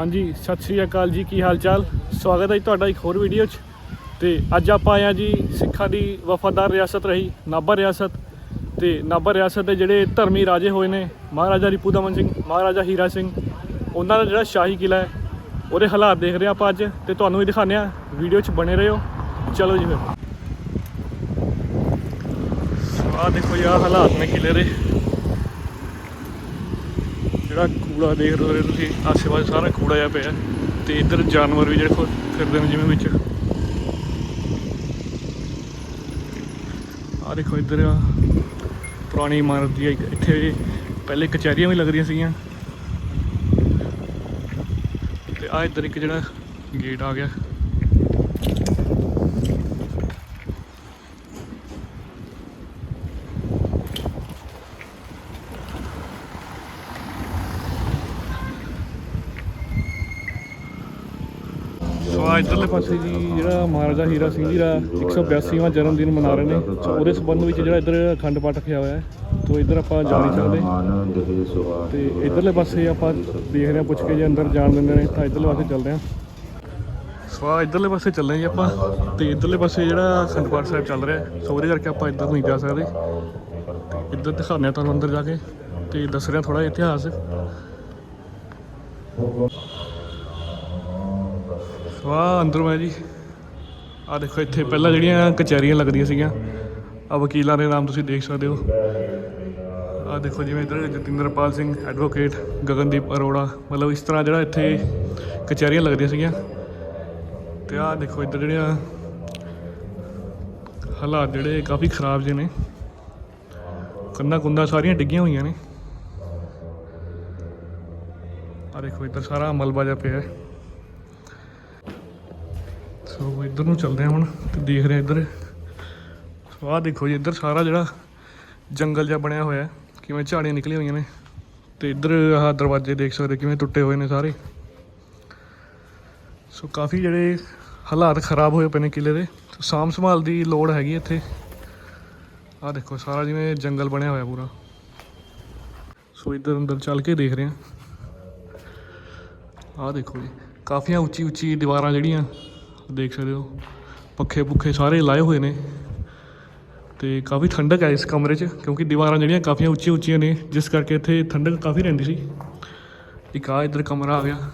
ਹਾਂਜੀ, ਸਤਿ ਸ਼੍ਰੀ ਅਕਾਲ ਜੀ, ਕੀ ਹਾਲ ਚਾਲ ਸਵਾਗਤ ਹੈ ਜੀ ਤੁਹਾਡਾ ਇੱਕ ਹੋਰ ਵੀਡੀਓ 'ਚ। ਤੇ ਅੱਜ ਆਪਾਂ ਆਏ ਹਾਂ ਜੀ ਸਿੱਖਾਂ ਦੀ ਵਫਾਦਾਰ ਰਿਆਸਤ ਰਹੀ, ਨਾਭਾ ਰਿਆਸਤ। ਤੇ ਨਾਭਾ ਰਿਆਸਤ ਦੇ ਜਿਹੜੇ ਧਰਮੀ ਰਾਜੇ ਹੋਏ ਨੇ, ਮਹਾਰਾਜਾ ਰਿਪੂ ਦਮਨ ਸਿੰਘ, ਮਹਾਰਾਜਾ ਹੀਰਾ ਸਿੰਘ, ਉਹਨਾਂ ਦਾ ਜਿਹੜਾ ਸ਼ਾਹੀ ਕਿਲਾ ਹੈ, ਉਹਦੇ ਹਾਲਾਤ ਦੇਖ ਰਹੇ ਹਾਂ ਆਪਾਂ ਅੱਜ। ਤੇ ਤੁਹਾਨੂੰ ਵੀ ਦਿਖਾਉਂਦੇ ਹਾਂ ਵੀਡੀਓ 'ਚ ਬਣੇ ਰਹੋ। ਚਲੋ ਜੀ ਫਿਰ। ਆਹ ਦੇਖੋ ਯਾਰ ਹਾਲਾਤ ਨੇ ਕਿਲੇ ਦੇ। ਜਿਹੜਾ ਕੂੜਾ ਦੇਖ ਰਹੇ ਹੋ ਤੁਸੀਂ ਆਸੇ ਪਾਸੇ ਸਾਰਾ ਕੂੜਾ ਜਿਹਾ ਪਿਆ। ਤੇ ਇੱਧਰ ਜਾਨਵਰ ਵੀ ਜਿਹੜੇ ਫਿਰਦੇ ਨੇ ਜਿਵੇਂ ਵਿੱਚ। ਆਹ ਦੇਖੋ ਇੱਧਰ ਆ, ਪੁਰਾਣੀ ਇਮਾਰਤ ਦੀ ਇੱਕ- ਇੱਥੇ ਪਹਿਲੇ ਕਚਹਿਰੀਆਂ ਵੀ ਲੱਗਦੀਆਂ ਸੀਗੀਆਂ। ਤੇ ਆ ਇੱਧਰ ਇੱਕ ਜਿਹੜਾ ਗੇਟ ਆ ਗਿਆ। ਸੋ ਆ ਇੱਧਰਲੇ ਪਾਸੇ ਜੀ ਜਿਹੜਾ ਮਹਾਰਾਜਾ ਹੀਰਾ ਸਿੰਘ ਜੀ ਦਾ 182ਵਾਂ ਜਨਮ ਦਿਨ ਮਨਾ ਰਹੇ ਨੇ। ਸੋ ਉਹਦੇ ਸੰਬੰਧ ਵਿੱਚ ਜਿਹੜਾ ਇੱਧਰ ਅਖੰਡ ਪਾਠ ਰੱਖਿਆ ਹੋਇਆ ਹੈ ਤੋ ਇੱਧਰ ਆਪਾਂ ਜਾ ਨਹੀਂ ਸਕਦੇ। ਤੇ ਇੱਧਰਲੇ ਪਾਸੇ ਆਪਾਂ ਦੇਖ ਰਹੇ ਹਾਂ ਪੁੱਛ ਕੇ ਜੇ ਅੰਦਰ ਜਾਣ ਦਿੰਦੇ ਨੇ ਤਾਂ ਇੱਧਰਲੇ ਪਾਸੇ ਚੱਲਦੇ ਹਾਂ। ਸਵਾ ਆ ਇੱਧਰਲੇ ਪਾਸੇ ਚੱਲੇ ਜੀ ਆਪਾਂ ਤੇ ਇੱਧਰਲੇ ਪਾਸੇ ਜਿਹੜਾ ਅਖੰਡ ਪਾਠ ਸਾਹਿਬ ਚੱਲ ਰਿਹਾ ਹੈ, ਸੋ ਉਹਦੇ ਕਰਕੇ ਆਪਾਂ ਇੱਧਰ ਨਹੀਂ ਜਾ ਸਕਦੇ। ਤੇ ਇੱਧਰ ਦਿਖਾਉਂਦੇ ਹਾਂ ਤੁਹਾਨੂੰ ਅੰਦਰ ਜਾ ਕੇ ਤੇ ਦੱਸ ਰਿਹਾ ਥੋੜਾ ਇਤਿਹਾਸ। ਵਾਹ, ਅੰਦਰੋਂ ਮੈਂ ਜੀ। ਆ ਦੇਖੋ, ਇੱਥੇ ਪਹਿਲਾਂ ਜਿਹੜੀਆਂ ਕਚਹਿਰੀਆਂ ਲੱਗਦੀਆਂ ਸੀਗੀਆਂ ਆ ਵਕੀਲਾਂ ਦੇ ਨਾਮ ਤੁਸੀਂ ਦੇਖ ਸਕਦੇ ਹੋ। ਆ ਦੇਖੋ, ਜਿਵੇਂ ਇੱਧਰ ਜਤਿੰਦਰਪਾਲ ਸਿੰਘ ਐਡਵੋਕੇਟ ਗਗਨਦੀਪ ਅਰੋੜਾ, ਮਤਲਬ ਇਸ ਤਰ੍ਹਾਂ ਜਿਹੜਾ ਇੱਥੇ ਕਚਹਿਰੀਆਂ ਲੱਗਦੀਆਂ ਸੀਗੀਆਂ। ਤੇ ਆ ਦੇਖੋ, ਇੱਧਰ ਜਿਹੜੀਆਂ ਹਾਲਾਤ ਜਿਹੜੇ ਕਾਫੀ ਖਰਾਬ ਜਿਹੇ ਨੇ। ਕੰਧਾਂ ਕੁੰਧਾਂ ਸਾਰੀਆਂ ਡਿੱਗੀਆਂ ਹੋਈਆਂ ਨੇ। ਆ ਦੇਖੋ, ਇੱਧਰ ਸਾਰਾ ਮਲਬਾ ਜਿਹਾ ਪਿਆ ਹੈ। ਸੋ ਇੱਧਰ ਨੂੰ ਚੱਲਦੇ ਹਾਂ ਹੁਣ ਤੇ ਦੇਖ ਰਹੇ ਇੱਧਰ। ਆਹ ਦੇਖੋ ਜੀ, ਇੱਧਰ ਸਾਰਾ ਜਿਹੜਾ ਜੰਗਲ ਜਿਹਾ ਬਣਿਆ ਹੋਇਆ ਕਿਵੇਂ ਝਾੜੀਆਂ ਨਿਕਲੀਆਂ ਹੋਈਆਂ ਨੇ। ਤੇ ਇੱਧਰ ਆਹ ਦਰਵਾਜ਼ੇ ਦੇਖ ਸਕਦੇ ਕਿਵੇਂ ਟੁੱਟੇ ਹੋਏ ਨੇ ਸਾਰੇ। ਸੋ ਕਾਫੀ ਜਿਹੜੇ ਹਾਲਾਤ ਖਰਾਬ ਹੋਏ ਪਏ ਨੇ ਕਿਲੇ ਦੇ। ਸੋ ਸਾਂਭ ਸੰਭਾਲ ਦੀ ਲੋੜ ਹੈਗੀ ਇੱਥੇ। ਆਹ ਦੇਖੋ, ਸਾਰਾ ਜਿਵੇਂ ਜੰਗਲ ਬਣਿਆ ਹੋਇਆ ਪੂਰਾ। ਸੋ ਇੱਧਰ ਅੰਦਰ ਚੱਲ ਕੇ ਦੇਖ ਰਹੇ ਹਾਂ। ਆਹ ਦੇਖੋ ਜੀ, ਕਾਫੀਆਂ ਉੱਚੀ ਉੱਚੀ ਦੀਵਾਰਾਂ ਜਿਹੜੀਆਂ ਦੇਖ ਸਕਦੇ ਹੋ। ਪੱਖੇ ਪੁੱਖੇ ਸਾਰੇ ਲਾਏ ਹੋਏ ਨੇ। ਤੇ ਕਾਫੀ ਠੰਡਕ ਹੈ ਇਸ ਕਮਰੇ 'ਚ, ਕਿਉਂਕਿ ਦੀਵਾਰਾਂ ਜਿਹੜੀਆਂ ਕਾਫੀਆਂ ਉੱਚੀਆਂ ਉੱਚੀਆਂ ਨੇ, ਜਿਸ ਕਰਕੇ ਇੱਥੇ ਠੰਡਕ ਕਾਫੀ ਰਹਿੰਦੀ ਸੀ। ਇੱਕ ਆ ਇੱਧਰ ਕਮਰਾ ਆ ਗਿਆ।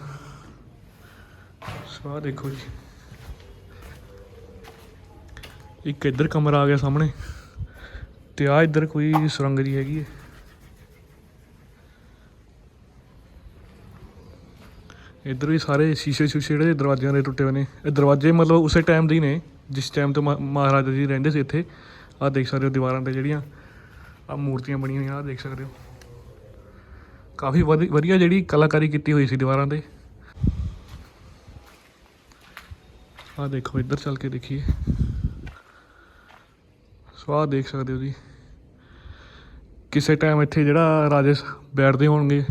ਸੋ ਆਹ ਦੇਖੋ ਜੀ। ਇੱਕ ਇੱਧਰ ਕਮਰਾ ਆ ਗਿਆ ਸਾਹਮਣੇ। ਤੇ ਆ ਇੱਧਰ ਕੋਈ ਸੁਰੰਗ ਜੀ ਹੈਗੀ ਹੈ। ਇੱਧਰ ਵੀ ਸਾਰੇ ਸ਼ੀਸ਼ੇ ਸ਼ੂਸ਼ੇ ਜਿਹੜੇ ਦਰਵਾਜ਼ਿਆਂ ਦੇ ਟੁੱਟੇ ਹੋਏ ਨੇ। ਇਹ ਦਰਵਾਜ਼ੇ ਮਤਲਬ ਉਸੇ ਟਾਈਮ ਦੇ ਹੀ ਨੇ, ਜਿਸ ਟਾਈਮ ਤੇ ਮਹਾਰਾਜਾ ਜੀ ਰਹਿੰਦੇ ਸੀ ਇੱਥੇ। ਆਹ ਦੇਖ ਸਕਦੇ ਹੋ ਦੀਵਾਰਾਂ ਤੇ ਜਿਹੜੀਆਂ ਆ ਮੂਰਤੀਆਂ ਬਣੀਆਂ ਹੋਈਆਂ, ਆਹ ਦੇਖ ਸਕਦੇ ਹੋ। ਕਾਫੀ ਵਧੀ- ਵਧੀਆ ਜਿਹੜੀ ਕਲਾਕਾਰੀ ਕੀਤੀ ਹੋਈ ਸੀ ਦੀਵਾਰਾਂ ਤੇ। ਆਹ ਦੇਖੋ, ਇੱਧਰ ਚੱਲ ਕੇ ਦੇਖੀਏ। ਸੋ ਆਹ ਦੇਖ ਸਕਦੇ ਹੋ ਜੀ। ਕਿਸੇ ਟਾਈਮ ਇੱਥੇ ਜਿਹੜਾ ਰਾਜੇ ਬੈਠਦੇ ਹੋਣਗੇ,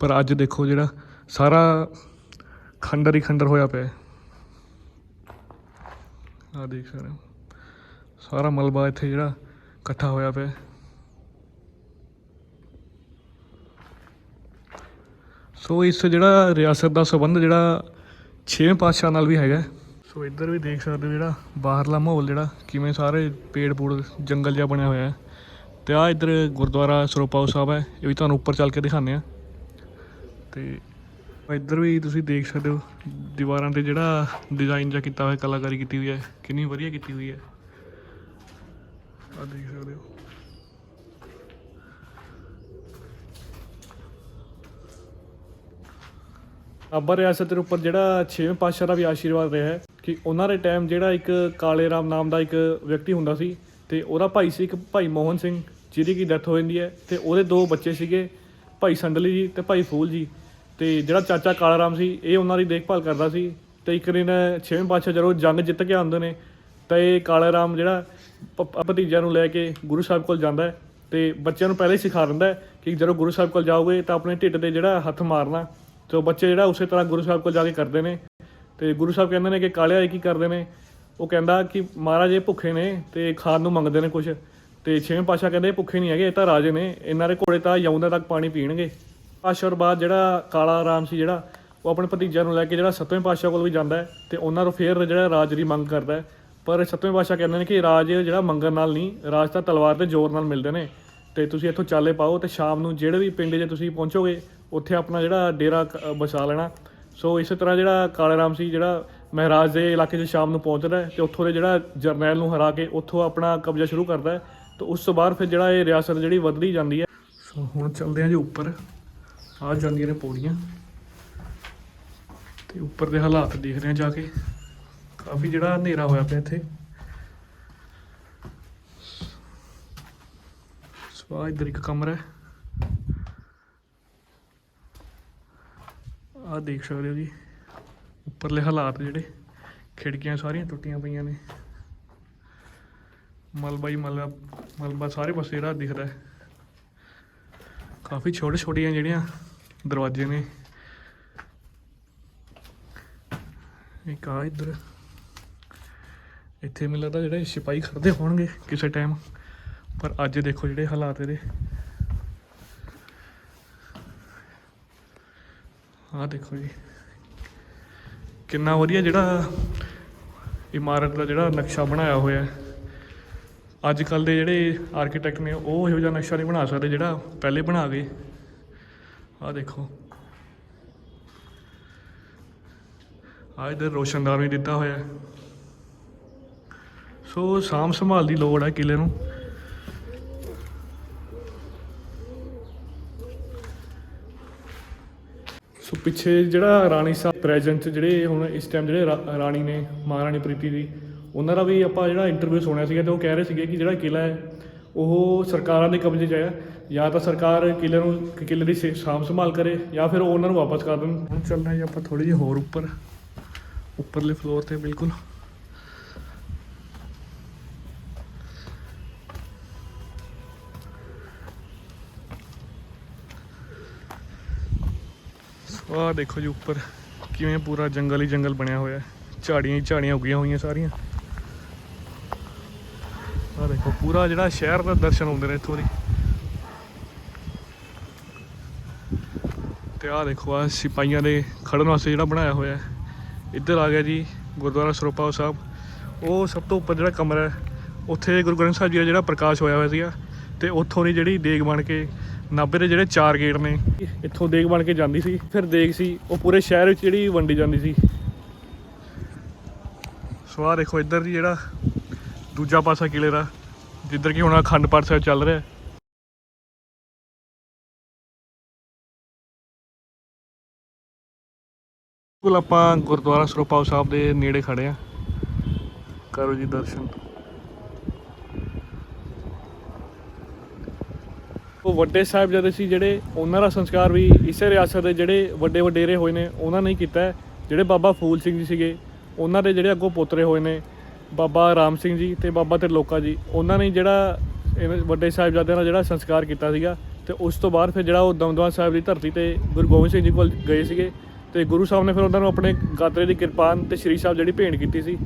ਪਰ ਅੱਜ ਦੇਖੋ ਜਿਹੜਾ ਸਾਰਾ ਖੰਡਰ ਹੀ ਖੰਡਰ ਹੋਇਆ ਪਿਆ ਆ ਦੇਖ ਸਕਦੇ ਹੋ। ਸਾਰਾ ਮਲਬਾ ਇੱਥੇ ਜਿਹੜਾ ਇਕੱਠਾ ਹੋਇਆ ਪਿਆ ਸੋ ਇਸ ਜਿਹੜਾ ਰਿਆਸਤ ਦਾ ਸੰਬੰਧ ਜਿਹੜਾ ਛੇਵੇਂ ਪਾਤਸ਼ਾਹ ਨਾਲ ਵੀ ਹੈਗਾ ਸੋ ਇੱਧਰ ਵੀ ਦੇਖ ਸਕਦੇ ਹੋ ਜਿਹੜਾ ਬਾਹਰਲਾ ਮਾਹੌਲ ਜਿਹੜਾ ਕਿਵੇਂ ਸਾਰੇ ਪੇੜ ਪੂੜ ਜੰਗਲ ਜਿਹਾ ਬਣਿਆ ਹੋਇਆ ਹੈ। ਤੇ ਆ ਇੱਧਰ ਗੁਰਦੁਆਰਾ ਸਰੋਪਾਓ ਸਾਹਿਬ ਹੈ, ਇਹ ਵੀ ਤੁਹਾਨੂੰ ਉੱਪਰ ਚੱਲ ਕੇ ਦਿਖਾਉਂਦੇ ਆ ਤੇ ਇੱਧਰ ਵੀ ਤੁਸੀਂ ਦੇਖ ਸਕਦੇ ਹੋ, ਦੀਵਾਰਾਂ ਤੇ ਜਿਹੜਾ ਡਿਜ਼ਾਈਨ ਜਾਂ ਕੀਤਾ ਹੋਇਆ, ਕਲਾਕਾਰੀ ਕੀਤੀ ਹੋਈ ਹੈ, ਕਿੰਨੀ ਵਧੀਆ ਕੀਤੀ ਹੋਈ ਹੈ। ਆ ਦੇਖ ਸਕਦੇ ਹੋ। ਅਬਰ ਰਿਆਸਤ ਦੇ ਉੱਪਰ ਜਿਹੜਾ 6ਵੇਂ ਪਾਤਸ਼ਾਹ ਦਾ ਵੀ ਆਸ਼ੀਰਵਾਦ ਰਿਹਾ ਹੈ ਕਿ ਉਹਨਾਂ ਦੇ ਟਾਈਮ ਜਿਹੜਾ ਇੱਕ ਕਾਲੇ ਰਾਮ ਨਾਮ ਦਾ ਇੱਕ ਵਿਅਕਤੀ ਹੁੰਦਾ ਸੀ ਤੇ ਉਹਦਾ ਭਾਈ ਸੀ ਇੱਕ ਭਾਈ ਮੋਹਨ ਸਿੰਘ, ਜਿਹਦੀ ਕੀ ਡੈਥ ਹੋ ਜਾਂਦੀ ਹੈ ਤੇ ਉਹਦੇ ਦੋ ਬੱਚੇ ਸੀਗੇ ਭਾਈ ਸੰਡਲੀ ਜੀ ਤੇ ਭਾਈ ਫੂਲ ਜੀ। ਤੇ ਜਿਹੜਾ ਚਾਚਾ ਕਾਲਾ ਰਾਮ ਸੀ, ਇਹ ਉਹਨਾਂ ਦੀ ਦੇਖਭਾਲ ਕਰਦਾ ਸੀ ਤੇ ਇੱਕ ਦਿਨ ਛੇਵੇਂ ਪਾਤਸ਼ਾਹ ਜਦੋਂ ਜੰਗ ਜਿੱਤ ਕੇ ਆਉਂਦੇ ਨੇ, ਤਾਂ ਇਹ ਕਾਲਾ ਰਾਮ ਜਿਹੜਾ ਭ- ਭਤੀਜਿਆਂ ਨੂੰ ਲੈ ਕੇ ਗੁਰੂ ਸਾਹਿਬ ਕੋਲ ਜਾਂਦਾ ਹੈ ਤੇ ਬੱਚਿਆਂ ਨੂੰ ਪਹਿਲਾਂ ਹੀ ਸਿਖਾ ਦਿੰਦਾ ਕਿ ਜਦੋਂ ਗੁਰੂ ਸਾਹਿਬ ਕੋਲ ਜਾਓਗੇ ਤਾਂ ਆਪਣੇ ਢਿੱਡ ਤੇ ਜਿਹੜਾ ਹੱਥ ਮਾਰਨਾ, ਤੇ ਉਹ ਬੱਚੇ ਜਿਹੜਾ ਉਸੇ ਤਰ੍ਹਾਂ ਗੁਰੂ ਸਾਹਿਬ ਕੋਲ ਜਾ ਕੇ ਕਰਦੇ ਨੇ। ਤੇ ਗੁਰੂ ਸਾਹਿਬ ਕਹਿੰਦੇ ਨੇ ਕਿ ਕਾਲਿਆ ਇਹ ਕੀ ਕਰਦੇ ਨੇ? ਉਹ ਕਹਿੰਦਾ ਕਿ ਮਹਾਰਾਜ ਇਹ ਭੁੱਖੇ ਨੇ ਤੇ ਖਾਣ ਨੂੰ ਮੰਗਦੇ ਨੇ ਕੁਝ ਤੇ ਛੇਵੇਂ ਪਾਸ਼ਾ ਕਹਿੰਦੇ ਭੁੱਖੇ ਨਹੀਂ ਹੈਗੇ, ਇਹ ਤਾਂ ਰਾਜੇ ਨੇ, ਇਹਨਾਂ ਦੇ ਘੋੜੇ ਤਾਂ ਯਮੁਨਾ ਤੱਕ ਪਾਣੀ ਪੀਣਗੇ। ਪਾਸ਼ਾ ਤੋਂ ਬਾਅਦ ਜਿਹੜਾ ਕਾਲਾ ਰਾਮ ਸੀ ਜਿਹੜਾ, ਉਹ ਆਪਣੇ ਭਤੀਜਿਆਂ ਨੂੰ ਲੈ ਕੇ ਜਿਹੜਾ ਸੱਤਵੇਂ ਪਾਤਸ਼ਾਹ ਕੋਲ ਵੀ ਜਾਂਦਾ ਹੈ ਤੇ ਉਹਨਾਂ ਨੂੰ ਫੇਰ ਜਿਹੜਾ ਰਾਜ ਦੀ ਮੰਗ ਕਰਦਾ ਹੈ। ਪਰ ਸੱਤਵੇਂ ਪਾਤਸ਼ਾਹ ਕਹਿੰਦੇ ਨੇ ਕਿ ਰਾਜ ਜਿਹੜਾ ਮੰਗਣ ਨਾਲ ਨਹੀਂ, ਰਾਜ ਤਾਂ ਤਲਵਾਰ ਤੇ ਜ਼ੋਰ ਨਾਲ ਮਿਲਦੇ ਨੇ। ਤੇ ਤੁਸੀਂ ਇੱਥੋਂ ਚਾਲੇ ਪਾਓ ਤੇ ਸ਼ਾਮ ਨੂੰ ਜਿਹੜੇ ਵੀ ਪਿੰਡ 'ਚ ਤੁਸੀਂ ਪਹੁੰਚੋਗੇ, ਉੱਥੇ ਆਪਣਾ ਜਿਹੜਾ ਡੇਰਾ ਕ- ਬਸਾ ਲੈਣਾ। ਸੋ ਇਸੇ ਤਰ੍ਹਾਂ ਜਿਹੜਾ ਕਾਲੇ ਰਾਮ ਸੀ ਜਿਹੜਾ ਮਹਾਰਾਜ ਦੇ ਇਲਾਕੇ 'ਚ ਸ਼ਾਮ ਨੂੰ ਪਹੁੰਚਦਾ ਹੈ ਤੇ ਉੱਥੋਂ ਦੇ ਜਿਹੜਾ ਜਰਨੈਲ ਨੂੰ ਹਰਾ ਕੇ ਉੱਥੋਂ ਆਪਣਾ ਕਬਜ਼ਾ ਸ਼ੁਰੂ ਕਰਦਾ ਹੈ। ਤੇ ਉਸ ਤੋਂ ਬਾਅਦ ਫਿਰ ਜਿਹੜਾ ਇਹ ਰਿਆਸਤ ਜਿਹੜੀ ਵੱਧਦੀ ਜਾਂਦੀ ਹੈ। ਸੋ ਹੁਣ ਚੱਲਦੇ ਹਾਂ ਜੀ ਉੱਪਰ। ਆ ਜਾਂਦੀਆਂ ਨੇ ਪੌੜੀਆਂ। ਤੇ ਉੱਪਰ ਦੇ ਹਾਲਾਤ ਦੇਖ ਰਹੇ ਹਾਂ ਜਾ ਕੇ। ਕਾਫੀ ਜਿਹੜਾ ਹਨੇਰਾ ਹੋਇਆ ਪਿਆ ਇੱਥੇ। ਸੋ ਆਹ ਇੱਧਰ ਇੱਕ ਕਮਰਾ ਹੈ। ਆ ਦੇਖ ਸਕਦੇ ਹੋ ਜੀ। ਉੱਪਰਲੇ ਹਾਲਾਤ ਜਿਹੜੇ, ਖਿੜਕੀਆਂ ਸਾਰੀਆਂ ਟੁੱਟੀਆਂ ਪਈਆਂ ਨੇ। ਮਲਬਾ ਹੀ ਮਲਬਾ ਮਲਬਾ ਸਾਰੇ ਪਾਸੇ ਜਿਹੜਾ ਦਿਖਦਾ ਹੈ। ਕਾਫੀ ਛੋਟੇ ਛੋਟੀਆਂ ਜਿਹੜੀਆਂ ਦਰਵਾਜ਼ੇ ਨੇ ਇੱਕ ਆ ਇੱਧਰ? ਇੱਥੇ ਮੈਨੂੰ ਲੱਗਦਾ ਜਿਹੜੇ ਸਿਪਾਹੀ ਖੜਦੇ ਹੋਣਗੇ ਕਿਸੇ ਟਾਈਮ ਪਰ ਅੱਜ ਦੇਖੋ ਜਿਹੜੇ ਹਾਲਾਤ ਇਹਦੇ। ਆਹ ਦੇਖੋ ਜੀ। ਕਿੰਨਾ ਵਧੀਆ ਜਿਹੜਾ ਇਮਾਰਤ ਦਾ ਜਿਹੜਾ ਨਕਸ਼ਾ ਬਣਾਇਆ ਹੋਇਆ ਅੱਜ ਕੱਲ ਦੇ ਜਿਹੜੇ ਆਰਕੀਟੈਕਟ ਨੇ, ਉਹ ਇਹੋ ਜਿਹਾ ਨਕਸ਼ਾ ਨਹੀਂ ਬਣਾ ਸਕਦੇ ਜਿਹੜਾ ਪਹਿਲੇ ਬਣਾ ਗਏ। ਆਹ ਦੇਖੋ। ਆਹ ਇਧਰ ਰੋਸ਼ਨਦਾਨ ਵੀ ਦਿੱਤਾ ਹੋਇਆ। ਸੋ ਸਾਂਭ ਸੰਭਾਲ ਦੀ ਲੋੜ ਹੈ ਕਿਲੇ ਨੂੰ। ਸੋ ਪਿੱਛੇ ਜਿਹੜਾ ਰਾਣੀ ਸਾਹਿਬ ਪ੍ਰੈਜ਼ੈਂਟ ਜਿਹੜੇ ਹੁਣ ਇਸ ਟਾਈਮ ਜਿਹੜੇ ਰਾਣੀ ਨੇ, ਮਹਾਰਾਣੀ ਪ੍ਰੀਤੀ ਦੀ, ਉਹਨਾਂ ਦਾ ਵੀ ਆਪਾਂ ਜਿਹੜਾ ਇੰਟਰਵਿਊ ਸੁਣਿਆ ਸੀਗਾ ਤੇ ਉਹ ਕਹਿ ਰਹੇ ਸੀਗੇ ਕਿ ਜਿਹੜਾ ਕਿਲਾ ਹੈ, ਉਹ ਸਰਕਾਰਾਂ ਦੇ ਕਬਜ਼ੇ 'ਚ ਹੈ। ਜਾਂ ਤਾਂ ਸਰਕਾਰ ਕਿਲੇ ਨੂੰ, ਕਿਲੇ ਦੀ ਸੇ- ਸਾਂਭ ਸੰਭਾਲ ਕਰੇ, ਜਾਂ ਫਿਰ ਉਹ ਉਹਨਾਂ ਨੂੰ ਵਾਪਸ ਕਰ ਦੇਣ। ਹੁਣ ਚੱਲਣਾ ਜੀ ਆਪਾਂ ਥੋੜੀ ਜਿਹੀ ਹੋਰ ਉੱਪਰ, ਉੱਪਰਲੇ ਫਲੋਰ ਤੇ, ਬਿਲਕੁਲ। ਆਹ ਦੇਖੋ ਜੀ ਉੱਪਰ, ਕਿਵੇਂ ਪੂਰਾ ਜੰਗਲ ਹੀ ਜੰਗਲ ਬਣਿਆ ਹੋਇਆ ਹੈ। ਝਾੜੀਆਂ ਹੀ ਝਾੜੀਆਂ ਉੱਗੀਆਂ ਹੋਈਆਂ ਸਾਰੀਆਂ। ਆਹ ਦੇਖੋ, ਪੂਰਾ ਜਿਹੜਾ ਸ਼ਹਿਰ ਦਾ ਦਰਸ਼ਨ ਹੁੰਦੇ ਨੇ ਇੱਥੋਂ ਦੀ। ਤੇ ਆਹ ਦੇਖੋ ਆ ਸਿਪਾਹੀਆਂ ਦੇ ਖੜਨ ਵਾਸਤੇ ਜਿਹੜਾ ਬਣਾਇਆ ਹੋਇਆ ਹੈ। ਇੱਧਰ ਆ ਗਿਆ ਜੀ ਗੁਰਦੁਆਰਾ ਸਰੋਪਾ ਸਾਹਿਬ। ਉਹ ਸਭ ਤੋਂ ਉੱਪਰ ਜਿਹੜਾ ਕਮਰਾ ਹੈ, ਉੱਥੇ ਗੁਰੂ ਗ੍ਰੰਥ ਸਾਹਿਬ ਜੀ ਦਾ ਜਿਹੜਾ ਪ੍ਰਕਾਸ਼ ਹੋਇਆ ਹੋਇਆ ਸੀਗਾ ਤੇ ਉੱਥੋਂ ਦੀ ਜਿਹੜੀ ਦੇਗ ਬਣ ਕੇ ਨਾਭੇ ਦੇ ਜਿਹੜੇ ਚਾਰ ਗੇਟ ਨੇ, ਇੱਥੋਂ ਦੇਗ ਬਣ ਕੇ ਜਾਂਦੀ ਸੀ। ਫਿਰ ਦੇਗ ਸੀ, ਉਹ ਪੂਰੇ ਸ਼ਹਿਰ ਵਿੱਚ ਜਿਹੜੀ ਵੰਡੀ ਜਾਂਦੀ ਸੀ। ਸੋ ਆਹ ਦੇਖੋ ਇੱਧਰ ਦੀ ਜਿਹੜਾ ਦੂਜਾ ਪਾਸਾ ਕਿਲੇ ਦਾ, ਜਿੱਧਰ ਕਿ ਹੁਣ ਅਖੰਡ ਪਾਠ ਸਾਹਿਬ ਚੱਲ ਰਿਹਾ ਬਿਲਕੁਲ ਆਪਾਂ ਗੁਰਦੁਆਰਾ ਸਰੋਪਾਉ ਸਾਹਿਬ ਦੇ ਨੇੜੇ ਖੜੇ ਆ। ਕਰੋ ਜੀ ਦਰਸ਼ਨ। ਉਹ ਵੱਡੇ ਸਾਹਿਬਜ਼ਾਦੇ ਸੀ ਜਿਹੜੇ ਉਹਨਾਂ ਦਾ ਸੰਸਕਾਰ ਵੀ ਇਸੇ ਰਿਆਸਤ ਦੇ ਜਿਹੜੇ ਵੱਡੇ ਵਡੇਰੇ ਹੋਏ ਨੇ, ਉਹਨਾਂ ਨੇ ਹੀ ਕੀਤਾ ਜਿਹੜੇ ਬਾਬਾ ਫੂਲ ਸਿੰਘ ਜੀ ਸੀਗੇ, ਉਹਨਾਂ ਦੇ ਜਿਹੜੇ ਅੱਗੋਂ ਪੋਤਰੇ ਹੋਏ ਨੇ, ਬਾਬਾ ਰਾਮ ਸਿੰਘ ਜੀ ਤੇ ਬਾਬਾ ਤਿਰਲੋਕਾ ਜੀ, ਉਹਨਾਂ ਨੇ ਜਿਹੜਾ ਇਹਨਾਂ ਵੱਡੇ ਸਾਹਿਬਜ਼ਾਦਿਆਂ ਦਾ ਜਿਹੜਾ ਸੰਸਕਾਰ ਕੀਤਾ ਸੀਗਾ ਤੇ ਉਸ ਤੋਂ ਬਾਅਦ ਫਿਰ ਜਿਹੜਾ ਉਹ ਦਮਦਮਾ ਸਾਹਿਬ ਦੀ ਧਰਤੀ ਤੇ ਗੁਰੂ ਗੋਬਿੰਦ ਸਿੰਘ ਜੀ ਕੋਲ ਗਏ ਸੀਗੇ ਤੇ ਗੁਰੂ ਸਾਹਿਬ ਨੇ ਫਿਰ ਉਹਨਾਂ ਨੂੰ ਆਪਣੇ ਗਾਤਰੇ ਦੀ ਕਿਰਪਾਨ ਤੇ ਸ਼੍ਰੀ ਸਾਹਿਬ ਜਿਹੜੀ ਭੇਂਟ ਕੀਤੀ ਸੀ।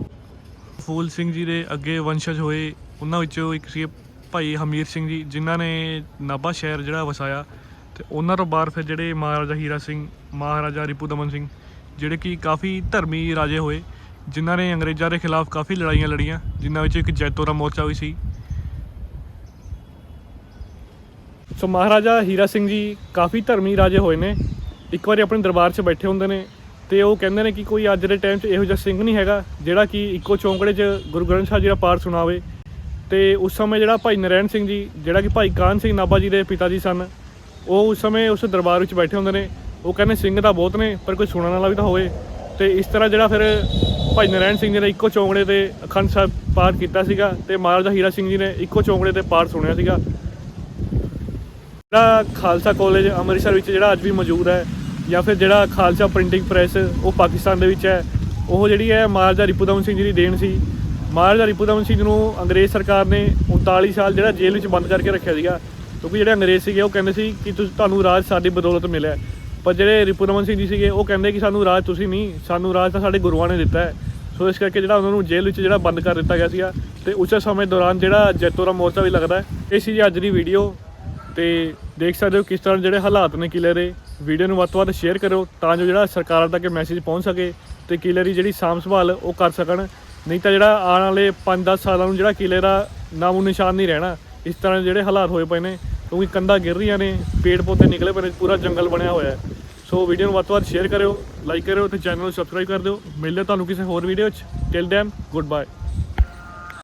ਫੂਲ ਸਿੰਘ ਜੀ ਦੇ ਅੱਗੇ ਵੰਸ਼ਜ ਹੋਏ ਉਹਨਾਂ ਵਿੱਚੋਂ ਇੱਕ ਸੀ ਭਾਈ ਹਮੀਰ ਸਿੰਘ ਜੀ ਜਿਨ੍ਹਾਂ ਨੇ ਨਾਭਾ ਸ਼ਹਿਰ ਜਿਹੜਾ ਵਸਾਇਆ ਤੇ ਉਹਨਾਂ ਤੋਂ ਬਾਅਦ ਫਿਰ ਜਿਹੜੇ ਮਹਾਰਾਜਾ ਹੀਰਾ ਸਿੰਘ ਮਹਾਰਾਜਾ ਰਿਪੂ ਦਮਨ ਸਿੰਘ ਜਿਹੜੇ ਕਿ ਕਾਫੀ ਧਰਮੀ ਰਾਜੇ ਹੋਏ ਜਿਨ੍ਹਾਂ ਨੇ ਅੰਗਰੇਜ਼ਾਂ ਦੇ ਖਿਲਾਫ ਕਾਫੀ ਲੜਾਈਆਂ ਲੜੀਆਂ ਜਿਨ੍ਹਾਂ ਵਿੱਚ ਇੱਕ ਜੈਤੋਰਾ ਮੋਰਚਾ ਵੀ ਸੀ। ਸੋ ਮਹਾਰਾਜਾ ਹੀਰਾ ਸਿੰਘ ਜੀ ਕਾਫੀ ਧਰਮੀ ਰਾਜੇ ਹੋਏ ਨੇ ਇੱਕ ਵਾਰੀ ਆਪਣੇ ਦਰਬਾਰ 'ਚ ਬੈਠੇ ਹੁੰਦੇ ਨੇ ਤੇ ਉਹ ਕਹਿੰਦੇ ਨੇ ਕਿ ਕੋਈ ਅੱਜ ਦੇ ਟਾਈਮ 'ਚ ਇਹੋ ਜਿਹਾ ਸਿੰਘ ਨਹੀਂ ਹੈਗਾ, ਜਿਹੜਾ ਕਿ ਇੱਕੋ ਚੌਂਕੜੇ 'ਚ ਗੁਰੂ ਗ੍ਰੰਥ ਸਾਹਿਬ ਜੀ ਦਾ ਪਾਠ ਸੁਣਾਵੇ। ਤੇ ਉਸ ਸਮੇਂ ਜਿਹੜਾ ਭਾਈ ਨਰੈਣ ਸਿੰਘ ਜੀ, ਜਿਹੜਾ ਕਿ ਭਾਈ ਕਾਨ ਸਿੰਘ ਨਾਭਾ ਜੀ ਦੇ ਪਿਤਾ ਜੀ ਸਨ, ਉਹ ਉਸ ਸਮੇਂ ਉਸ ਦਰਬਾਰ ਵਿੱਚ ਬੈਠੇ ਹੁੰਦੇ ਨੇ। ਉਹ ਕਹਿੰਦੇ ਸਿੰਘ ਤਾਂ ਬਹੁਤ ਨੇ, ਪਰ ਕੋਈ ਸੁਣਨ ਵਾਲਾ ਵੀ ਤਾਂ ਹੋਵੇ। ਤੇ ਇਸ ਤਰ੍ਹਾਂ ਜਿਹੜਾ ਫਿਰ ਭਾਈ ਨਰੈਣ ਸਿੰਘ ਜੀ ਨੇ ਇੱਕੋ ਚੌਂਕੜੇ ਤੇ ਅਖੰਡ ਸਾਹਿਬ ਪਾਠ ਕੀਤਾ ਸੀਗਾ ਤੇ ਮਹਾਰਾਜਾ ਹੀਰਾ ਸਿੰਘ ਜੀ ਨੇ ਇੱਕੋ ਚੌਂਕੜੇ ਤੇ ਪਾਠ ਸੁਣਿਆ ਸੀਗਾ। ਜਿਹੜਾ ਖਾਲਸਾ ਕਾਲਜ ਅੰਮ੍ਰਿਤਸਰ ਵਿੱਚ ਜਿਹੜਾ ਅੱਜ ਵੀ ਮੌਜੂਦ ਹੈ ਜਾਂ ਫਿਰ ਜਿਹੜਾ ਖਾਲਸਾ ਪ੍ਰਿੰਟਿੰਗ ਪ੍ਰੈਸ ਉਹ ਪਾਕਿਸਤਾਨ ਦੇ ਵਿੱਚ ਹੈ, ਉਹ ਜਿਹੜੀ ਹੈ ਮਹਾਰਾਜਾ ਰਿਪੂਦਮਨ ਸਿੰਘ ਜੀ ਦੀ ਦੇਣ ਸੀ। ਮਹਾਰਾਜਾ ਰਿਪੂਦਮਨ ਸਿੰਘ ਨੂੰ ਅੰਗਰੇਜ਼ ਸਰਕਾਰ ਨੇ 39 ਸਾਲ ਜਿਹੜਾ ਜੇਲ੍ਹ ਵਿੱਚ ਬੰਦ ਕਰਕੇ ਰੱਖਿਆ ਸੀਗਾ। ਕਿਉਂਕਿ ਜਿਹੜੇ ਅੰਗਰੇਜ਼ ਸੀਗੇ ਉਹ ਕਹਿੰਦੇ ਸੀ ਕਿ ਤੁਸੀਂ, ਤੁਹਾਨੂੰ ਰਾਜ ਸਾਡੀ ਬਦੌਲਤ ਮਿਲਿਆ ਪਰ ਜਿਹੜੇ ਰਿਪੂਦਮਨ ਸਿੰਘ ਜੀ ਸੀਗੇ ਉਹ ਕਹਿੰਦੇ ਕਿ ਸਾਨੂੰ ਰਾਜ ਤੁਸੀਂ ਨਹੀਂ, ਸਾਨੂੰ ਰਾਜ ਤਾਂ ਸਾਡੇ ਗੁਰੂਆਂ ਨੇ ਦਿੱਤਾ ਹੈ। ਸੋ ਇਸ ਕਰਕੇ ਜਿਹੜਾ ਉਹਨਾਂ ਨੂੰ ਜੇਲ੍ਹ ਵਿੱਚ ਜਿਹੜਾ ਬੰਦ ਕਰ ਦਿੱਤਾ ਗਿਆ ਸੀਗਾ। ਤੇ ਉਸੇ ਸਮੇਂ ਦੌਰਾਨ ਜਿਹੜਾ ਜੈਤੋਰਾ ਮੋਰਚਾ ਵੀ ਲੱਗਦਾ ਹੈ, ਇਹ ਸੀ ਜੀ ਅੱਜ ਦੀ ਵੀਡੀਓ ਤੇ ਦੇਖ ਸਕਦੇ ਹੋ ਕਿਸ ਤਰ੍ਹਾਂ ਜਿਹੜੇ ਹਾਲਾਤ ਨੇ ਕਿਲੇ ਦੇ। ਵੀਡੀਓ ਨੂੰ ਵੱਧ ਤੋਂ ਵੱਧ ਸ਼ੇਅਰ ਕਰੋ ਤਾਂ ਜੋ ਜਿਹੜਾ ਸਰਕਾਰਾਂ ਤੱਕ ਮੈਸੇਜ ਪਹੁੰਚ ਸਕੇ ਤੇ ਕਿਲੇ ਦੀ ਜਿਹੜੀ ਸਾਂਭ ਸੰਭਾਲ ਉਹ ਕਰ ਸਕਣ। ਨਹੀਂ ਤਾਂ ਜਿਹੜਾ ਆਉਣ ਵਾਲੇ 5-10 ਸਾਲਾਂ ਨੂੰ ਜਿਹੜਾ ਕਿਲੇ ਦਾ ਨਾਮੋ ਨਿਸ਼ਾਨ ਨਹੀਂ ਰਹਿਣਾ, ਇਸ ਤਰ੍ਹਾਂ ਦੇ ਜਿਹੜੇ ਹਾਲਾਤ ਹੋਏ ਪਏ ਨੇ, ਕਿਉਂਕਿ ਕੰਧਾਂ ਗਿਰ ਰਹੀਆਂ ਨੇ, ਪੇੜ ਪੌਦੇ ਨਿਕਲੇ ਪਏ ਨੇ, ਪੂਰਾ ਜੰਗਲ ਬਣਿਆ ਹੋਇਆ ਹੈ। ਸੋ ਵੀਡੀਓ ਨੂੰ ਵੱਧ ਤੋਂ ਵੱਧ ਸ਼ੇਅਰ ਕਰਿਓ ਲਾਈਕ ਕਰਿਓ ਤੇ ਚੈਨਲ ਨੂੰ ਸਬਸਕ੍ਰਾਈਬ ਕਰ ਦਿਓ। ਮਿਲਦੇ ਤੁਹਾਨੂੰ ਕਿਸੇ ਹੋਰ ਵੀਡੀਓ 'ਚ। Till then good bye